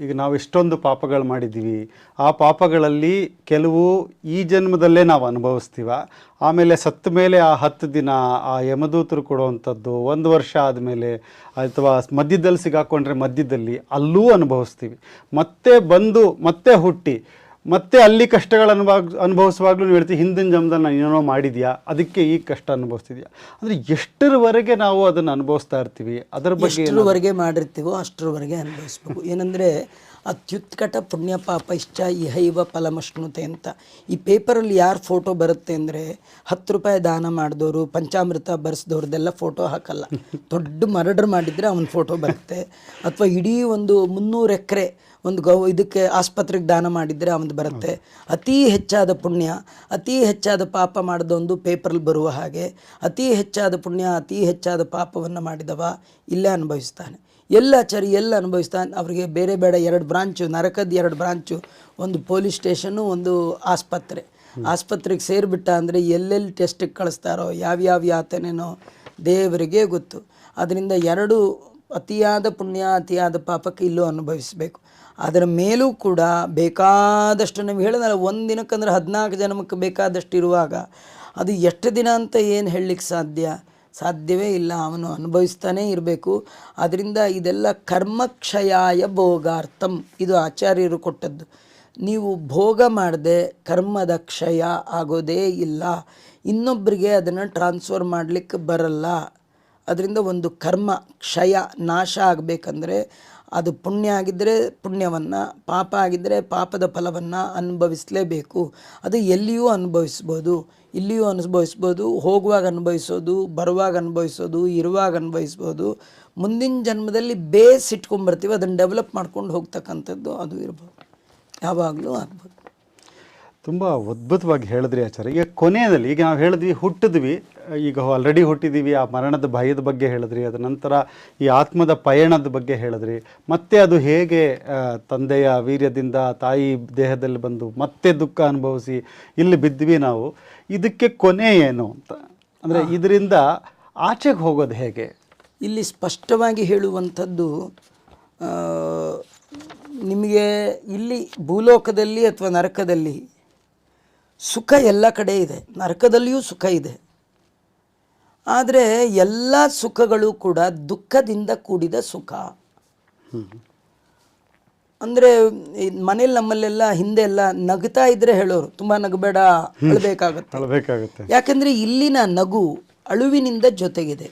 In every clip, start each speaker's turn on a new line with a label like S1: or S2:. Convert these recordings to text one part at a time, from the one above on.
S1: ಈಗ ನಾವು ಎಷ್ಟೊಂದು ಪಾಪಗಳು ಮಾಡಿದ್ದೀವಿ. ಆ ಪಾಪಗಳಲ್ಲಿ ಕೆಲವು ಈ ಜನ್ಮದಲ್ಲೇ ನಾವು ಅನುಭವಿಸ್ತೀವ. ಆಮೇಲೆ ಸತ್ತ ಮೇಲೆ ಆ ಹತ್ತು ದಿನ ಆ ಯಮದೂತರು ಕೊಡುವಂಥದ್ದು ಒಂದು ವರ್ಷ ಆದಮೇಲೆ ಅಥವಾ ಮಧ್ಯದಲ್ಲಿ ಸಿಗಾಕೊಂಡ್ರೆ ಮಧ್ಯದಲ್ಲಿ ಅಲ್ಲೂ ಅನುಭವಿಸ್ತೀವಿ. ಮತ್ತೆ ಬಂದು ಮತ್ತೆ ಹುಟ್ಟಿ ಮತ್ತೆ ಅಲ್ಲಿ ಕಷ್ಟಗಳು ಅನುಭವ ಅನುಭವಿಸುವಾಗಲೂ ನೀವು ಹೇಳ್ತೀವಿ ಹಿಂದಿನ ಜನ್ಮದಲ್ಲಿ ನಾನು ಏನೋ ಮಾಡಿದ್ಯಾ? ಅದಕ್ಕೆ ಈ ಕಷ್ಟ ಅನುಭವಿಸ್ತಿದ್ಯಾ? ಅಂದರೆ ಎಷ್ಟರವರೆಗೆ ನಾವು ಅದನ್ನು ಅನುಭವಿಸ್ತಾ ಇರ್ತೀವಿ? ಅದರ ಬಗ್ಗೆ
S2: ಎಷ್ಟರವರೆಗೆ ಮಾಡಿರ್ತೀವೋ ಅಷ್ಟರವರೆಗೆ ಅನುಭವಿಸ್ಬೇಕು. ಏನಂದರೆ ಅತ್ಯುತ್ಕಟ ಪುಣ್ಯ ಪಾಪ ಇಷ್ಟ ಇಹೈವ ಫಲಮಷ್ಣುತೆ ಅಂತ. ಈ ಪೇಪರಲ್ಲಿ ಯಾರು ಫೋಟೋ ಬರುತ್ತೆ ಅಂದರೆ ಹತ್ತು ರೂಪಾಯಿ ದಾನ ಮಾಡಿದವರು ಪಂಚಾಮೃತ ಬರೆಸಿದವ್ರದ್ದೆಲ್ಲ ಫೋಟೋ ಹಾಕಲ್ಲ. ದೊಡ್ಡ ಮರ್ಡರ್ ಮಾಡಿದರೆ ಅವನ ಫೋಟೋ ಬರುತ್ತೆ. ಅಥವಾ ಇಡೀ ಒಂದು ಮುನ್ನೂರು ಎಕರೆ ಒಂದು ಗೌ ಇದಕ್ಕೆ ಆಸ್ಪತ್ರೆಗೆ ದಾನ ಮಾಡಿದರೆ ಅವನು ಬರುತ್ತೆ. ಅತಿ ಹೆಚ್ಚಾದ ಪುಣ್ಯ, ಅತಿ ಹೆಚ್ಚಾದ ಪಾಪ ಮಾಡಿದೊಂದು ಪೇಪರಲ್ಲಿ ಬರುವ ಹಾಗೆ, ಅತಿ ಹೆಚ್ಚಾದ ಪುಣ್ಯ, ಅತಿ ಹೆಚ್ಚಾದ ಪಾಪವನ್ನು ಮಾಡಿದವ ಇಲ್ಲೇ ಅನುಭವಿಸ್ತಾನೆ. ಎಲ್ಲ ಚರಿ ಎಲ್ಲ ಅನುಭವಿಸ್ತಾನೆ. ಅವರಿಗೆ ಬೇರೆ ಬೇಡ ಎರಡು ಬ್ರಾಂಚು, ನರಕದ ಎರಡು ಬ್ರಾಂಚು, ಒಂದು ಪೊಲೀಸ್ ಸ್ಟೇಷನ್ನು, ಒಂದು ಆಸ್ಪತ್ರೆ. ಆಸ್ಪತ್ರೆಗೆ ಸೇರಿಬಿಟ್ಟ ಅಂದರೆ ಎಲ್ಲೆಲ್ಲಿ ಟೆಸ್ಟಿಗೆ ಕಳಿಸ್ತಾರೋ, ಯಾವ್ಯಾವ ಯಾತನೇನೋ ದೇವರಿಗೆ ಗೊತ್ತು. ಅದರಿಂದ ಎರಡು ಅತಿಯಾದ ಪುಣ್ಯ, ಅತಿಯಾದ ಪಾಪಕ್ಕೆ ಇಲ್ಲೂ ಅನುಭವಿಸಬೇಕು. ಅದರ ಮೇಲೂ ಕೂಡ ಬೇಕಾದಷ್ಟು ನಾವು ಹೇಳಿದ್ರೆ ಒಂದು ದಿನಕ್ಕಂದ್ರೆ ಹದಿನಾಲ್ಕು ಜನ್ಮಕ್ಕೆ ಬೇಕಾದಷ್ಟು ಇರುವಾಗ ಅದು ಎಷ್ಟು ದಿನ ಅಂತ ಏನು ಹೇಳಲಿಕ್ಕೆ ಸಾಧ್ಯ? ಸಾಧ್ಯವೇ ಇಲ್ಲ. ಅವನು ಅನುಭವಿಸ್ತಾನೇ ಇರಬೇಕು. ಅದರಿಂದ ಇದೆಲ್ಲ ಕರ್ಮಕ್ಷಯಾಯ ಭೋಗಾರ್ಥಂ. ಇದು ಆಚಾರ್ಯರು ಕೊಟ್ಟದ್ದು. ನೀವು ಭೋಗ ಮಾಡದೆ ಕರ್ಮದ ಕ್ಷಯ ಆಗೋದೇ ಇಲ್ಲ. ಇನ್ನೊಬ್ಬರಿಗೆ ಅದನ್ನು ಟ್ರಾನ್ಸ್ಫರ್ ಮಾಡಲಿಕ್ಕೆ ಬರಲ್ಲ. ಅದರಿಂದ ಒಂದು ಕರ್ಮ, ಕ್ಷಯ, ನಾಶ ಆಗಬೇಕಂದ್ರೆ ಅದು ಪುಣ್ಯ ಆಗಿದ್ದರೆ ಪುಣ್ಯವನ್ನು, ಪಾಪ ಆಗಿದ್ದರೆ ಪಾಪದ ಫಲವನ್ನು ಅನುಭವಿಸಲೇಬೇಕು. ಅದು ಎಲ್ಲಿಯೂ ಅನುಭವಿಸ್ಬೋದು. ಇಲ್ಲಿಯೂ ಅನುಭವಿಸ್ಬೋದು, ಹೋಗುವಾಗ ಅನುಭವಿಸೋದು, ಬರುವಾಗ ಅನುಭವಿಸೋದು, ಇರುವಾಗ ಅನುಭವಿಸ್ಬೋದು. ಮುಂದಿನ ಜನ್ಮದಲ್ಲಿ ಬೇಸ್ ಇಟ್ಕೊಂಡ್ಬರ್ತೀವಿ, ಅದನ್ನು ಡೆವಲಪ್ ಮಾಡ್ಕೊಂಡು ಹೋಗ್ತಕ್ಕಂಥದ್ದು ಅದು ಇರ್ಬೋದು. ಯಾವಾಗಲೂ ಆಗ್ಬೋದು.
S1: ತುಂಬ ಅದ್ಭುತವಾಗಿ ಹೇಳಿದ್ರಿ ಆಚಾರ್ಯ. ಈಗ ಕೊನೆಯಲ್ಲಿ ಈಗ ನಾವು ಹೇಳಿದ್ವಿ ಹುಟ್ಟಿದ್ವಿ ಈಗ ಆಲ್ರೆಡಿ ಹುಟ್ಟಿದ್ದೀವಿ ಆ ಮರಣದ ಭಯದ ಬಗ್ಗೆ ಹೇಳಿದ್ರಿ ಅದರ ನಂತರ ಈ ಆತ್ಮದ ಪಯಣದ ಬಗ್ಗೆ ಹೇಳಿದ್ರಿ. ಮತ್ತೆ ಅದು ಹೇಗೆ ತಂದೆಯ ವೀರ್ಯದಿಂದ ತಾಯಿ ದೇಹದಲ್ಲಿ ಬಂದು ಮತ್ತೆ ದುಃಖ ಅನುಭವಿಸಿ ಇಲ್ಲಿ ಬಿದ್ದ್ವಿ ನಾವು. ಇದಕ್ಕೆ ಕೊನೆ ಏನು ಅಂತ ಅಂದರೆ ಇದರಿಂದ ಆಚೆಗೆ ಹೋಗೋದು ಹೇಗೆ?
S2: ಇಲ್ಲಿ ಸ್ಪಷ್ಟವಾಗಿ ಹೇಳುವಂಥದ್ದು ನಿಮಗೆ ಇಲ್ಲಿ ಭೂಲೋಕದಲ್ಲಿ ಅಥವಾ ನರಕದಲ್ಲಿ ಸುಖ ಎಲ್ಲ ಕಡೆ ಇದೆ. ನರಕದಲ್ಲಿಯೂ ಸುಖ ಇದೆ. ಆದರೆ ಎಲ್ಲ ಸುಖಗಳು ಕೂಡ ದುಃಖದಿಂದ ಕೂಡಿದ ಸುಖ. ಅಂದರೆ ಮನೇಲಿ ನಮ್ಮಲ್ಲೆಲ್ಲ ಹಿಂದೆ ಎಲ್ಲ ನಗ್ತಾ ಇದ್ರೆ ಹೇಳೋರು ತುಂಬ ನಗಬೇಡ ಅಳಬೇಕಾಗುತ್ತೆ. ಯಾಕಂದರೆ ಇಲ್ಲಿನ ನಗು ಅಳುವಿನಿಂದ ಜೊತೆಗಿದೆ.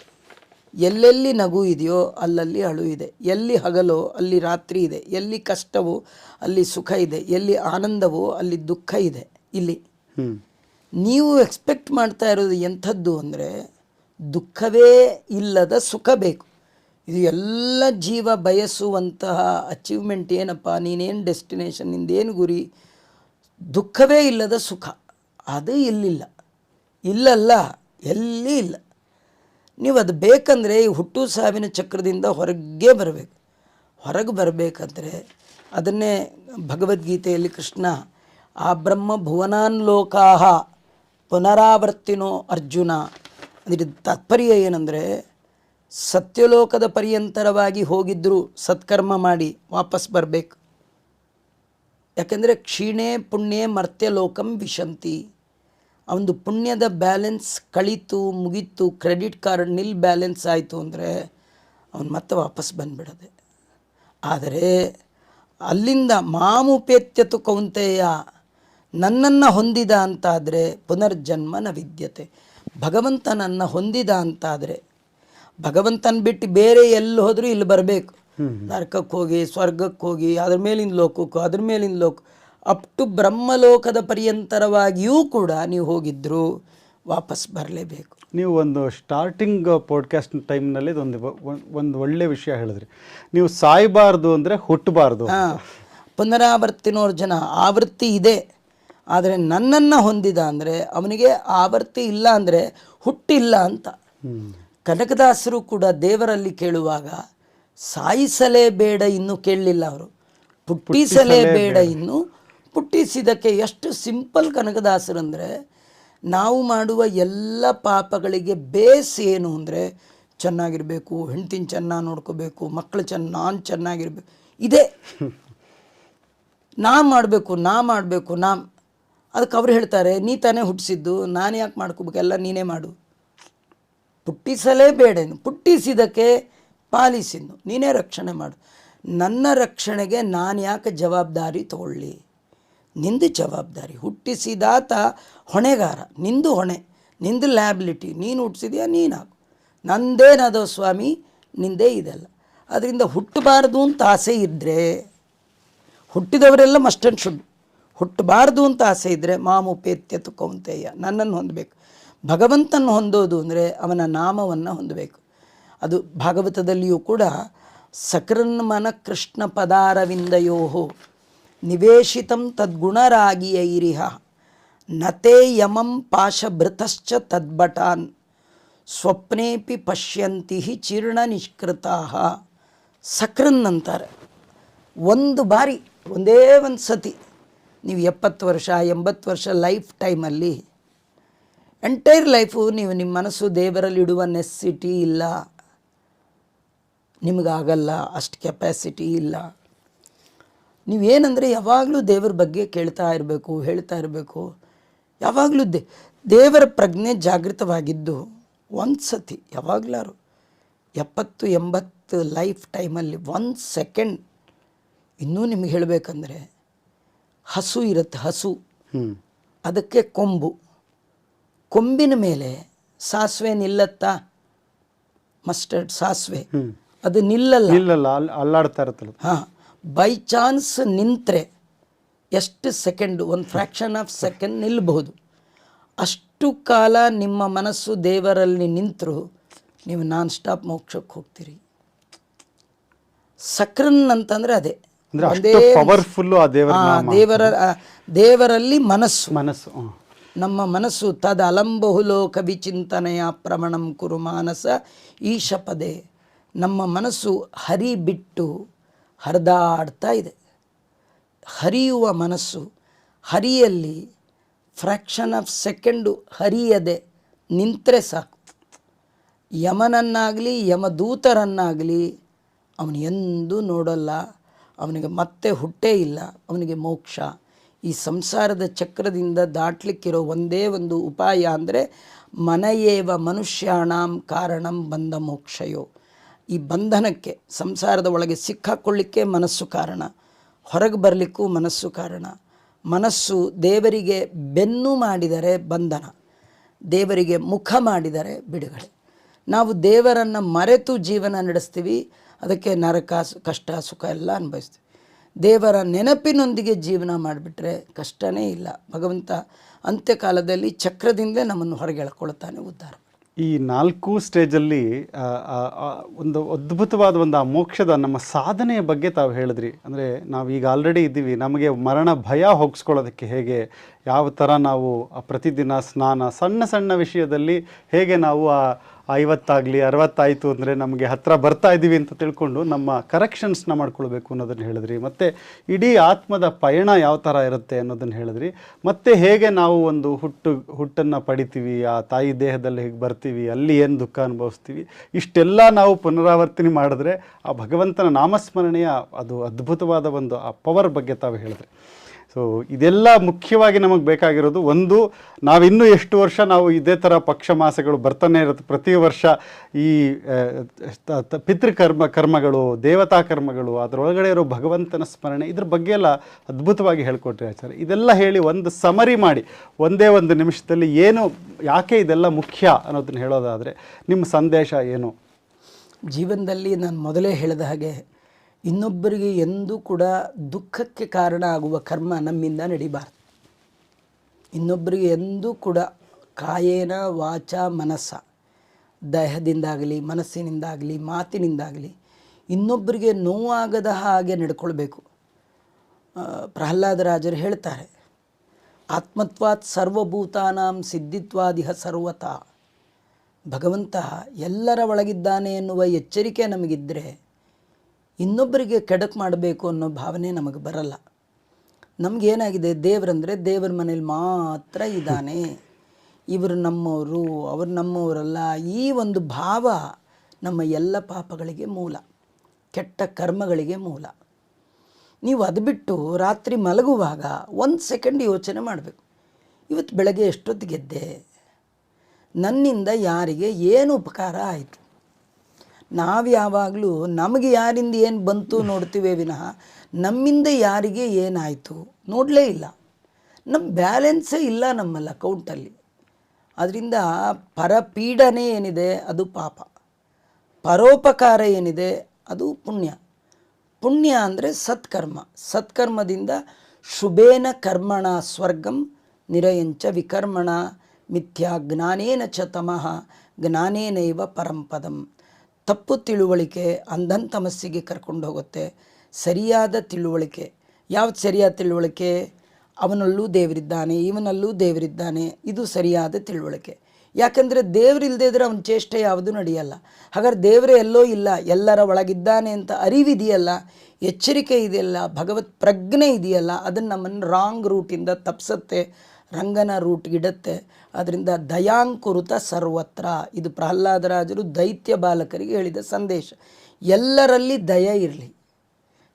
S2: ಎಲ್ಲೆಲ್ಲಿ ನಗು ಇದೆಯೋ ಅಲ್ಲಲ್ಲಿ ಅಳು ಇದೆ. ಎಲ್ಲಿ ಹಗಲೋ ಅಲ್ಲಿ ರಾತ್ರಿ ಇದೆ. ಎಲ್ಲಿ ಕಷ್ಟವೋ ಅಲ್ಲಿ ಸುಖ ಇದೆ. ಎಲ್ಲಿ ಆನಂದವೋ ಅಲ್ಲಿ ದುಃಖ ಇದೆ. ಇಲ್ಲಿ. ನೀವು ಎಕ್ಸ್ಪೆಕ್ಟ್ ಮಾಡ್ತಾ ಇರೋದು ಎಂಥದ್ದು ಅಂದರೆ ದುಃಖವೇ ಇಲ್ಲದ ಸುಖ ಬೇಕು. ಇದು ಎಲ್ಲ ಜೀವ ಬಯಸುವಂತಹ ಅಚೀವ್ಮೆಂಟ್ ಏನಪ್ಪ? ನೀನೇನು ಡೆಸ್ಟಿನೇಷನ್ ನಿಂದೇನು ಗುರಿ? ದುಃಖವೇ ಇಲ್ಲದ ಸುಖ. ಅದು ಇಲ್ಲಿಲ್ಲ. ಇಲ್ಲಲ್ಲ, ಎಲ್ಲಿ ಇಲ್ಲ. ನೀವು ಅದು ಬೇಕಂದರೆ ಈ ಹುಟ್ಟು ಸಾವಿನ ಚಕ್ರದಿಂದ ಹೊರಗೆ ಬರಬೇಕು. ಹೊರಗೆ ಬರಬೇಕಂದ್ರೆ ಅದನ್ನೇ ಭಗವದ್ಗೀತೆಯಲ್ಲಿ ಕೃಷ್ಣ ಆ ಬ್ರಹ್ಮ ಭುವನಾನ್ ಲೋಕಾಹ ಪುನರಾವರ್ತಿನೋ ಅರ್ಜುನ. ಅದ್ರ ತಾತ್ಪರ್ಯ ಏನಂದರೆ, ಸತ್ಯಲೋಕದ ಪರ್ಯಂತರವಾಗಿ ಹೋಗಿದ್ದರೂ ಸತ್ಕರ್ಮ ಮಾಡಿ ವಾಪಸ್ ಬರಬೇಕು. ಯಾಕೆಂದರೆ ಕ್ಷೀಣೆ ಪುಣ್ಯೆ ಮರ್ತ್ಯಲೋಕಂ ವಿಶಂತಿ. ಅವನದು ಪುಣ್ಯದ ಬ್ಯಾಲೆನ್ಸ್ ಕಳೀತು, ಮುಗೀತು, ಕ್ರೆಡಿಟ್ ಕಾರ್ಡ್ ನಿಲ್ ಬ್ಯಾಲೆನ್ಸ್ ಆಯಿತು ಅಂದರೆ ಅವನು ಮತ್ತೆ ವಾಪಸ್ ಬಂದುಬಿಡದೆ. ಆದರೆ ಅಲ್ಲಿಂದ ಮಾಮುಪೇತ್ಯತು ಕೌಂತೆಯ ನನ್ನನ್ನು ಹೊಂದಿದ ಅಂತಾದರೆ ಪುನರ್ಜನ್ಮ ನ ವಿದ್ಯತೆ. ಭಗವಂತನನ್ನು ಹೊಂದಿದ ಅಂತಾದರೆ ಭಗವಂತನ ಬಿಟ್ಟು ಬೇರೆ ಎಲ್ಲಿ ಹೋದರೂ ಇಲ್ಲಿ ಬರಬೇಕು. ನರಕಕ್ಕೆ ಹೋಗಿ ಸ್ವರ್ಗಕ್ಕೆ ಹೋಗಿ ಅದ್ರ ಮೇಲಿನ ಲೋಕಕ್ಕೂ ಅದ್ರ ಮೇಲಿನ ಲೋಕ ಅಪ್ ಟು ಬ್ರಹ್ಮಲೋಕದ ಪರ್ಯಂತರವಾಗಿಯೂ ಕೂಡ ನೀವು ಹೋಗಿದ್ರು ವಾಪಸ್ ಬರಲೇಬೇಕು.
S1: ನೀವು ಒಂದು ಸ್ಟಾರ್ಟಿಂಗ್ ಪಾಡ್ಕಾಸ್ಟ್ ಟೈಮ್ನಲ್ಲಿ ಒಂದು ಒಂದು ಒಳ್ಳೆ ವಿಷಯ ಹೇಳಿದ್ರಿ. ನೀವು ಸಾಯಬಾರ್ದು ಅಂದರೆ ಹುಟ್ಟಬಾರ್ದು
S2: ಹಾಂ. ಪುನರಾವರ್ತಿನೋರ್ಜನ ಆವೃತ್ತಿ ಇದೆ. ಆದರೆ ನನ್ನನ್ನು ಹೊಂದಿದ ಅಂದರೆ ಅವನಿಗೆ ಆವರ್ತಿ ಇಲ್ಲ ಅಂದರೆ ಹುಟ್ಟಿಲ್ಲ ಅಂತ. ಕನಕದಾಸರು ಕೂಡ ದೇವರಲ್ಲಿ ಕೇಳುವಾಗ ಸಾಯಿಸಲೇ ಬೇಡ ಇನ್ನು ಕೇಳಲಿಲ್ಲ ಅವರು. ಪುಟ್ಟಿಸಲೇಬೇಡ ಇನ್ನು ಪುಟ್ಟಿಸಿದಕ್ಕೆ ಎಷ್ಟು ಸಿಂಪಲ್ ಕನಕದಾಸರು ಅಂದರೆ ನಾವು ಮಾಡುವ ಎಲ್ಲ ಪಾಪಗಳಿಗೆ ಬೇಸ್ ಏನು ಅಂದರೆ ಚೆನ್ನಾಗಿರಬೇಕು ಹೆಂಡ್ತಿನ ಚೆನ್ನಾಗಿ ನೋಡ್ಕೋಬೇಕು ಮಕ್ಕಳು ಚೆನ್ನ ನಾನು ಚೆನ್ನಾಗಿರ್ಬೇಕು. ಇದೇ. ನಾ ಮಾಡಬೇಕು ನಾ ಮಾಡಬೇಕು ನಾ ಅದಕ್ಕೆ ಅವ್ರು ಹೇಳ್ತಾರೆ, ನೀ ತಾನೇ ಹುಟ್ಟಿಸಿದ್ದು, ನಾನು ಯಾಕೆ ಮಾಡ್ಕೋಬೇಕು? ಎಲ್ಲ ನೀನೇ ಮಾಡು. ಪುಟ್ಟಿಸಲೇಬೇಡೇನು ಪುಟ್ಟಿಸಿದಕ್ಕೆ ಪಾಲಿಸಿದ್ದು ನೀನೇ ರಕ್ಷಣೆ ಮಾಡು. ನನ್ನ ರಕ್ಷಣೆಗೆ ನಾನು ಯಾಕೆ ಜವಾಬ್ದಾರಿ ತಗೊಳ್ಳಿ? ನಿಂದು ಜವಾಬ್ದಾರಿ. ಹುಟ್ಟಿಸಿದಾತ ಹೊಣೆಗಾರ. ನಿಂದು ಹೊಣೆ. ನಿಂದು ಲ್ಯಾಬಿಲಿಟಿ ನೀನು ಹುಟ್ಟಿಸಿದ್ಯಾ ನೀನಾಗು ನಂದೇನದೋ ಸ್ವಾಮಿ, ನಿಂದೇ ಇದೆಲ್ಲ. ಅದರಿಂದ ಹುಟ್ಟಬಾರ್ದು ಅಂತ ಆಸೆ ಇದ್ದರೆ ಹುಟ್ಟಿದವರೆಲ್ಲ ಮಸ್ಟ್ ಅಂಡ್ ಶುಡ್ ಹುಟ್ಟಬಾರ್ದು ಅಂತ ಆಸೆ ಇದ್ದರೆ ಮಾಮುಪೇತ್ಯತು ಕೌಂತೆಯ ನನ್ನನ್ನು ಹೊಂದಬೇಕು. ಭಗವಂತನ ಹೊಂದೋದು ಅಂದರೆ ಅವನ ನಾಮವನ್ನು ಹೊಂದಬೇಕು. ಅದು ಭಾಗವತದಲ್ಲಿಯೂ ಕೂಡ ಸಕೃನ್ಮನ ಕೃಷ್ಣ ಪದಾರವಿಂದಯೋ ನಿವೇಶಿತಂ ತದ್ಗುಣರಾಗಿಯೈರಿಹ ನತೇ ಯಮಂ ಪಾಶಭೃತಶ್ಚ ತದ್ಭಟಾನ್. ಸ್ವಪ್ನೇಪಿ ಪಶ್ಯಂತಿ ಚೀರ್ಣ ನಿಷ್ಕೃತಾ ಸಕ್ರನ್ ಅಂತಾರೆ. ಒಂದು ಬಾರಿ, ಒಂದೇ ಒಂದು ಸತಿ ನೀವು ಎಪ್ಪತ್ತು ವರ್ಷ, ಎಂಬತ್ತು ವರ್ಷ ಲೈಫ್ ಟೈಮಲ್ಲಿ, ಎಂಟೈರ್ ಲೈಫು ನೀವು ನಿಮ್ಮ ಮನಸ್ಸು ದೇವರಲ್ಲಿ ಇಡುವ ನೆಸ್ಸಿಟಿ ಇಲ್ಲ. ನಿಮಗಾಗಲ್ಲ, ಅಷ್ಟು ಕೆಪ್ಯಾಸಿಟಿ ಇಲ್ಲ. ನೀವೇನಂದರೆ ಯಾವಾಗಲೂ ದೇವರ ಬಗ್ಗೆ ಕೇಳ್ತಾ ಇರಬೇಕು, ಹೇಳ್ತಾ ಇರಬೇಕು. ಯಾವಾಗಲೂ ದೇ, ದೇವರ ಪ್ರಜ್ಞೆ ಜಾಗೃತವಾಗಿದ್ದು ಒಂದು ಸತಿ ಯಾವಾಗಲಾರು ಎಪ್ಪತ್ತು, ಎಂಬತ್ತು ಲೈಫ್ ಟೈಮಲ್ಲಿ, ಒಂದು ಸೆಕೆಂಡ್ ಇನ್ನೂ ನಿಮ್ಗೆ ಹೇಳಬೇಕಂದ್ರೆ ಹಸು ಇರುತ್ತೆ ಹಸು. ಅದಕ್ಕೆ ಕೊಂಬು. ಕೊಂಬಿನ ಮೇಲೆ ಸಾಸಿವೆ ನಿಲ್ಲತ್ತಾ? ಮಸ್ಟರ್ಡ್ ಸಾಸಿವೆ. ಅದು ನಿಲ್ಲಲ್ಲ.
S1: ನಿಲ್ಲಲ್ಲ ಅಲ್ಲಿ ಅಲ್ಲಾಡ್ತಾ ಇರುತ್ತಲ್ಲ
S2: ಹಾಂ. ಬೈ ಚಾನ್ಸ್ ನಿಂತರೆ ಎಷ್ಟು ಸೆಕೆಂಡ್ ಒಂದು ಫ್ರ್ಯಾಕ್ಷನ್ ಆಫ್ ಸೆಕೆಂಡ್ ನಿಲ್ಲಬಹುದು ಅಷ್ಟು ಕಾಲ ನಿಮ್ಮ ಮನಸ್ಸು ದೇವರಲ್ಲಿ ನಿಂತರು ನೀವು ನಾನ್ ಸ್ಟಾಪ್ ಮೋಕ್ಷಕ್ಕೆ ಹೋಗ್ತೀರಿ. ಸಕ್ರನ್ ಅಂತಂದರೆ ಅದೇ.
S1: ಪವರ್ಫುಲ್ ದೇವರ
S2: ದೇವರಲ್ಲಿ ಮನಸ್ಸು.
S1: ಮನಸ್ಸು
S2: ನಮ್ಮ ಮನಸ್ಸು ತದ ಅಲಂಬಹುಲೋಕ ವಿಚಿಂತನೆಯ ಪ್ರಮಣಂ ಕುರು ಮಾನಸ ಈಶಪದೆ. ನಮ್ಮ ಮನಸ್ಸು ಹರಿ ಬಿಟ್ಟು ಹರಿದಾಡ್ತಾ ಇದೆ. ಹರಿಯುವ ಮನಸ್ಸು ಹರಿಯಲ್ಲಿ ಫ್ರ್ಯಾಕ್ಷನ್ ಆಫ್ ಸೆಕೆಂಡು ಹರಿಯದೆ ನಿಂತರೆ ಸಾಕು. ಯಮನನ್ನಾಗಲಿ ಯಮದೂತರನ್ನಾಗಲಿ ಅವನು ಎಂದೂ ನೋಡಲ್ಲ. ಅವನಿಗೆ ಮತ್ತೆ ಹುಟ್ಟೇ ಇಲ್ಲ, ಅವನಿಗೆ ಮೋಕ್ಷ. ಈ ಸಂಸಾರದ ಚಕ್ರದಿಂದ ದಾಟ್ಲಿಕ್ಕಿರೋ ಒಂದೇ ಒಂದು ಉಪಾಯ ಅಂದರೆ ಮನೆಯೇವ ಮನುಷ್ಯಾಣಂ ಕಾರಣಂ ಬಂಧ ಮೋಕ್ಷಯೋ. ಈ ಬಂಧನಕ್ಕೆ, ಸಂಸಾರದ ಒಳಗೆ ಸಿಕ್ಕಾಕೊಳ್ಳಿಕ್ಕೆ ಮನಸ್ಸು ಕಾರಣ. ಹೊರಗೆ ಬರಲಿಕ್ಕೂ ಮನಸ್ಸು ಕಾರಣ. ಮನಸ್ಸು ದೇವರಿಗೆ ಬೆನ್ನು ಮಾಡಿದರೆ ಬಂಧನ. ದೇವರಿಗೆ ಮುಖ ಮಾಡಿದರೆ ಬಿಡುಗಡೆ. ನಾವು ದೇವರನ್ನು ಮರೆತು ಜೀವನ ನಡೆಸ್ತೀವಿ ಅದಕ್ಕೆ ನರಕ ಕಷ್ಟ, ಸುಖ ಎಲ್ಲ ಅನುಭವಿಸ್ತೀವಿ. ದೇವರ ನೆನಪಿನೊಂದಿಗೆ ಜೀವನ ಮಾಡಿಬಿಟ್ರೆ ಕಷ್ಟನೇ ಇಲ್ಲ. ಭಗವಂತ ಅಂತ್ಯಕಾಲದಲ್ಲಿ ಚಕ್ರದಿಂದ ನಮ್ಮನ್ನು ಹೊರಗೆ ಎಳ್ಕೊಳ್ತಾನೆ ಉದ್ಧಾರ
S1: ಈ ನಾಲ್ಕು ಸ್ಟೇಜಲ್ಲಿ ಒಂದು ಅದ್ಭುತವಾದ ಒಂದು ಆ ಮೋಕ್ಷದ ನಮ್ಮ ಸಾಧನೆಯ ಬಗ್ಗೆ ತಾವು ಹೇಳಿದ್ರಿ. ಅಂದರೆ ನಾವು ಈಗ ಆಲ್ರೆಡಿ ಇದ್ದೀವಿ. ನಮಗೆ ಮರಣ ಭಯ ಹೋಗಿಸ್ಕೊಳ್ಳೋದಕ್ಕೆ ಹೇಗೆ, ಯಾವ ಥರ ನಾವು ಪ್ರತಿದಿನ ಸ್ನಾನ, ಸಣ್ಣ ಸಣ್ಣ ವಿಷಯದಲ್ಲಿ ಹೇಗೆ ನಾವು ಆ ಐವತ್ತಾಗಲಿ, ಅರವತ್ತಾಯಿತು ಅಂದರೆ ನಮಗೆ ಹತ್ತಿರ ಬರ್ತಾ ಇದ್ದೀವಿ ಅಂತ ತಿಳ್ಕೊಂಡು ನಮ್ಮ ಕರೆಕ್ಷನ್ಸ್ನ ಮಾಡ್ಕೊಳ್ಬೇಕು ಅನ್ನೋದನ್ನು ಹೇಳಿದ್ರಿ. ಮತ್ತು ಇಡೀ ಆತ್ಮದ ಪಯಣ ಯಾವ ಥರ ಇರುತ್ತೆ ಅನ್ನೋದನ್ನು ಹೇಳಿದ್ರಿ. ಮತ್ತು ಹೇಗೆ ನಾವು ಒಂದು ಹುಟ್ಟು, ಹುಟ್ಟನ್ನು ಪಡಿತೀವಿ, ಆ ತಾಯಿ ದೇಹದಲ್ಲಿ ಹೇಗೆ ಬರ್ತೀವಿ, ಅಲ್ಲಿ ಏನು ದುಃಖ ಅನುಭವಿಸ್ತೀವಿ, ಇಷ್ಟೆಲ್ಲ ನಾವು ಪುನರಾವರ್ತನೆ ಮಾಡಿದ್ರೆ ಆ ಭಗವಂತನ ನಾಮಸ್ಮರಣೆಯ ಅದು ಅದ್ಭುತವಾದ ಒಂದು ಆ ಪವರ್ ಬಗ್ಗೆ ತಾವು ಹೇಳಿದ್ರಿ. ಸೊ ಇದೆಲ್ಲ ಮುಖ್ಯವಾಗಿ ನಮಗೆ ಬೇಕಾಗಿರೋದು ಒಂದು, ನಾವಿನ್ನೂ ಎಷ್ಟು ವರ್ಷ ನಾವು ಇದೇ ಥರ ಪಕ್ಷ ಮಾಸಗಳು ಬರ್ತಾನೆ ಇರುತ್ತೆ. ಪ್ರತಿ ವರ್ಷ ಈ ಪಿತೃಕರ್ಮ, ಕರ್ಮಗಳು, ದೇವತಾ ಕರ್ಮಗಳು, ಅದರೊಳಗಡೆ ಇರೋ ಭಗವಂತನ ಸ್ಮರಣೆ ಇದ್ರ ಬಗ್ಗೆ ಎಲ್ಲ ಅದ್ಭುತವಾಗಿ ಹೇಳ್ಕೊಟ್ರಿ ಆಚಾರ್ಯ. ಇದೆಲ್ಲ ಹೇಳಿ ಒಂದು ಸಮರಿ ಮಾಡಿ, ಒಂದೇ ಒಂದು ನಿಮಿಷದಲ್ಲಿ ಏನು, ಯಾಕೆ ಇದೆಲ್ಲ ಮುಖ್ಯ ಅನ್ನೋದನ್ನ ಹೇಳೋದಾದರೆ, ನಿಮ್ಮ ಸಂದೇಶ ಏನು?
S2: ಜೀವನದಲ್ಲಿ ನಾನು ಮೊದಲೇ ಹೇಳಿದ ಹಾಗೆ ಇನ್ನೊಬ್ಬರಿಗೆ ಎಂದೂ ಕೂಡ ದುಃಖಕ್ಕೆ ಕಾರಣ ಆಗುವ ಕರ್ಮ ನಮ್ಮಿಂದ ನಡಿಬಾರ್ದು. ಇನ್ನೊಬ್ಬರಿಗೆ ಎಂದೂ ಕೂಡ ಕಾಯೇನ ವಾಚ ಮನಸ್ಸ, ದೇಹದಿಂದಾಗಲಿ, ಮನಸ್ಸಿನಿಂದಾಗಲಿ, ಮಾತಿನಿಂದಾಗಲಿ ಇನ್ನೊಬ್ಬರಿಗೆ ನೋವಾಗದ ಹಾಗೆ ನಡ್ಕೊಳ್ಬೇಕು. ಪ್ರಹ್ಲಾದರಾಜರು ಹೇಳ್ತಾರೆ, ಆತ್ಮತ್ವಾತ್ ಸರ್ವಭೂತಾನಾಂ ಸಿದ್ಧಿತ್ವಾದಿಹ ಸರ್ವತಾ. ಭಗವಂತ ಎಲ್ಲರ ಒಳಗಿದ್ದಾನೆ ಎನ್ನುವ ಎಚ್ಚರಿಕೆ ನಮಗಿದ್ದರೆ ಇನ್ನೊಬ್ಬರಿಗೆ ಕೆಡಕ್ ಮಾಡಬೇಕು ಅನ್ನೋ ಭಾವನೆ ನಮಗೆ ಬರಲ್ಲ. ನಮಗೇನಾಗಿದೆ ದೇವರಂದರೆ ದೇವರ ಮನೇಲಿ ಮಾತ್ರ ಇದ್ದಾನೆ. ಇವರು ನಮ್ಮವರು ಅವರು ನಮ್ಮವರಲ್ಲ ಈ ಒಂದು ಭಾವ ನಮ್ಮ ಎಲ್ಲ ಪಾಪಗಳಿಗೆ ಮೂಲ, ಕೆಟ್ಟ ಕರ್ಮಗಳಿಗೆ ಮೂಲ. ನೀವು ಅದು ಬಿಟ್ಟು ರಾತ್ರಿ ಮಲಗುವಾಗ ಒಂದು ಸೆಕೆಂಡ್ ಯೋಚನೆ ಮಾಡಬೇಕು. ಇವತ್ತು ಬೆಳಗ್ಗೆ ಎಷ್ಟೊತ್ತು ಗೆದ್ದೆ? ನನ್ನಿಂದ ಯಾರಿಗೆ ಏನು ಉಪಕಾರ ಆಯಿತು? ನಾವು ಯಾವಾಗಲೂ ನಮಗೆ ಯಾರಿಂದ ಏನು ಬಂತು ನೋಡ್ತೀವಿ ವಿನಃ ನಮ್ಮಿಂದ ಯಾರಿಗೆ ಏನಾಯಿತು ನೋಡಲೇ ಇಲ್ಲ. ನಮ್ಮ ಬ್ಯಾಲೆನ್ಸೇ ಇಲ್ಲ ನಮ್ಮಲ್ಲಿ ಅಕೌಂಟಲ್ಲಿ ಅದರಿಂದ ಪರಪೀಡನೆ ಏನಿದೆ ಅದು ಪಾಪ. ಪರೋಪಕಾರ ಏನಿದೆ ಅದು ಪುಣ್ಯ. ಪುಣ್ಯ ಅಂದರೆ ಸತ್ಕರ್ಮ. ಸತ್ಕರ್ಮದಿಂದ ಶುಭೇನ ಕರ್ಮಣ ಸ್ವರ್ಗಂ ನಿರಯಂಚ ವಿಕರ್ಮಣ ಮಿಥ್ಯಾ ಜ್ಞಾನೇನ ಚ ತಮಃ ಜ್ಞಾನೇನೈವ ಪರಂಪದಂ. ತಪ್ಪು ತಿಳುವಳಿಕೆ ಅಂಧನ್ ತಮಸ್ಸಿಗೆ ಕರ್ಕೊಂಡು ಹೋಗುತ್ತೆ. ಸರಿಯಾದ ತಿಳುವಳಿಕೆ. ಯಾವ್ದು ಸರಿಯಾದ ತಿಳುವಳಿಕೆ? ಅವನಲ್ಲೂ ದೇವರಿದ್ದಾನೆ, ಇವನಲ್ಲೂ ದೇವರಿದ್ದಾನೆ. ಇದು ಸರಿಯಾದ ತಿಳುವಳಿಕೆ. ಯಾಕಂದರೆ ದೇವರಿಲ್ಲದೇ ಇದ್ರೆ ಅವನ ಚೇಷ್ಟೆ ಯಾವುದೂ ನಡೆಯಲ್ಲ. ಹಾಗಾದ್ರೆ ದೇವರೇ ಎಲ್ಲೋ ಇಲ್ಲ, ಎಲ್ಲರ ಒಳಗಿದ್ದಾನೆ ಅಂತ ಅರಿವಿದೆಯಲ್ಲ, ಎಚ್ಚರಿಕೆ ಇದೆಯಲ್ಲ, ಭಗವತ್ ಪ್ರಜ್ಞೆ ಇದೆಯಲ್ಲ, ಅದನ್ನು ನಮ್ಮನ್ನು ರಾಂಗ್ ರೂಟಿಂದ ತಪ್ಪಿಸುತ್ತೆ ರಂಗನ ರೂಟ್ಗಿಡತ್ತೆ ಅದರಿಂದ ದಯಾಂಕುರುತ ಸರ್ವತ್ರ. ಇದು ಪ್ರಹ್ಲಾದರಾಜರು ದೈತ್ಯ ಬಾಲಕರಿಗೆ ಹೇಳಿದ ಸಂದೇಶ. ಎಲ್ಲರಲ್ಲಿ ದಯ ಇರಲಿ.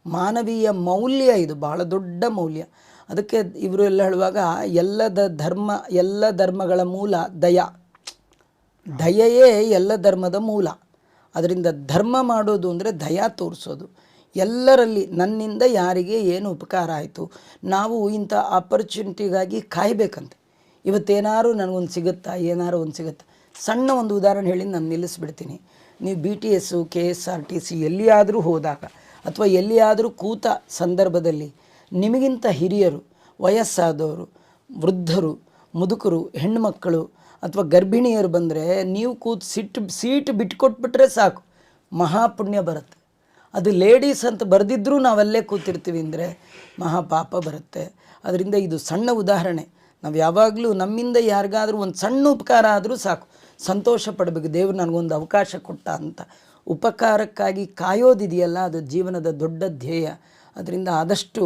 S2: ಮಾನವೀಯ ಮೌಲ್ಯ ಇದು, ಬಹಳ ದೊಡ್ಡ ಮೌಲ್ಯ. ಅದಕ್ಕೆ ಇವರು ಎಲ್ಲ ಹೇಳುವಾಗ ಎಲ್ಲದ ಧರ್ಮ, ಎಲ್ಲ ಧರ್ಮಗಳ ಮೂಲ ದಯ. ದಯೆಯೇ ಎಲ್ಲ ಧರ್ಮದ ಮೂಲ. ಅದರಿಂದ ಧರ್ಮ ಮಾಡೋದು ಅಂದರೆ ದಯ ತೋರಿಸೋದು. ಎಲ್ಲರಲ್ಲಿ ನನ್ನಿಂದ ಯಾರಿಗೆ ಏನು ಉಪಕಾರ ಆಯಿತು? ನಾವು ಇಂಥ ಆಪರ್ಚುನಿಟಿಗಾಗಿ ಕಾಯಬೇಕಂತೆ. ಇವತ್ತೇನಾರು ನನಗೊಂದು ಸಿಗುತ್ತಾ? ಏನಾರು ಒಂದು ಸಿಗುತ್ತಾ? ಸಣ್ಣ ಒಂದು ಉದಾಹರಣೆ ಹೇಳಿ ನಾನು ನಿಲ್ಲಿಸ್ಬಿಡ್ತೀನಿ. ನೀವು B T S K S R T C ಎಲ್ಲಿಯಾದರೂ ಹೋದಾಗ ಅಥವಾ ಎಲ್ಲಿಯಾದರೂ ಕೂತ ಸಂದರ್ಭದಲ್ಲಿ ನಿಮಗಿಂತ ಹಿರಿಯರು, ವಯಸ್ಸಾದವರು, ವೃದ್ಧರು, ಮುದುಕರು, ಹೆಣ್ಣುಮಕ್ಕಳು ಅಥವಾ ಗರ್ಭಿಣಿಯರು ಬಂದರೆ ನೀವು ಕೂತು ಸಿಟ್ಟು ಸೀಟ್ ಬಿಟ್ಕೊಟ್ಬಿಟ್ರೆ ಸಾಕು. ಮಹಾಪುಣ್ಯ ಬರುತ್ತೆ. ಅದು ಲೇಡೀಸ್ ಅಂತ ಬರೆದಿದ್ರೂ ನಾವಲ್ಲೇ ಕೂತಿರ್ತೀವಿ ಅಂದರೆ ಮಹಾಪಾಪ ಬರುತ್ತೆ. ಅದರಿಂದ ಇದು ಸಣ್ಣ ಉದಾಹರಣೆ. ನಾವು ಯಾವಾಗಲೂ ನಮ್ಮಿಂದ ಯಾರಿಗಾದರೂ ಒಂದು ಸಣ್ಣ ಉಪಕಾರ ಆದರೂ ಸಾಕು. ಸಂತೋಷ ಪಡಬೇಕು. ದೇವ್ರು ನನಗೊಂದು ಅವಕಾಶ ಕೊಟ್ಟ ಅಂತ. ಉಪಕಾರಕ್ಕಾಗಿ ಕಾಯೋದಿದೆಯಲ್ಲ, ಅದು ಜೀವನದ ದೊಡ್ಡ ಧ್ಯೇಯ. ಅದರಿಂದ ಆದಷ್ಟು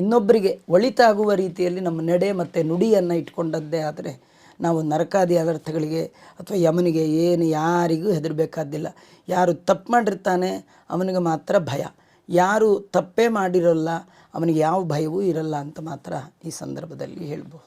S2: ಇನ್ನೊಬ್ಬರಿಗೆ ಒಳಿತಾಗುವ ರೀತಿಯಲ್ಲಿ ನಮ್ಮ ನಡೆ ಮತ್ತು ನುಡಿಯನ್ನು ಇಟ್ಕೊಂಡದ್ದೇ ಆದರೆ ನಾವು ನರಕಾದಿ ಅದರ್ಥಗಳಿಗೆ ಅಥವಾ ಯಮನಿಗೆ ಏನು ಯಾರಿಗೂ ಹೆದರಬೇಕಾದಿಲ್ಲ. ಯಾರು ತಪ್ಪು ಮಾಡಿರ್ತಾನೆ, ಅವನಿಗೆ ಮಾತ್ರ ಭಯ. ಯಾರು ತಪ್ಪೇ ಮಾಡಿರಲ್ಲ, ಅವನಿಗೆ ಯಾವ ಭಯವೂ ಇರಲ್ಲ ಅಂತ ಮಾತ್ರ ಈ ಸಂದರ್ಭದಲ್ಲಿ ಹೇಳ್ಬೋದು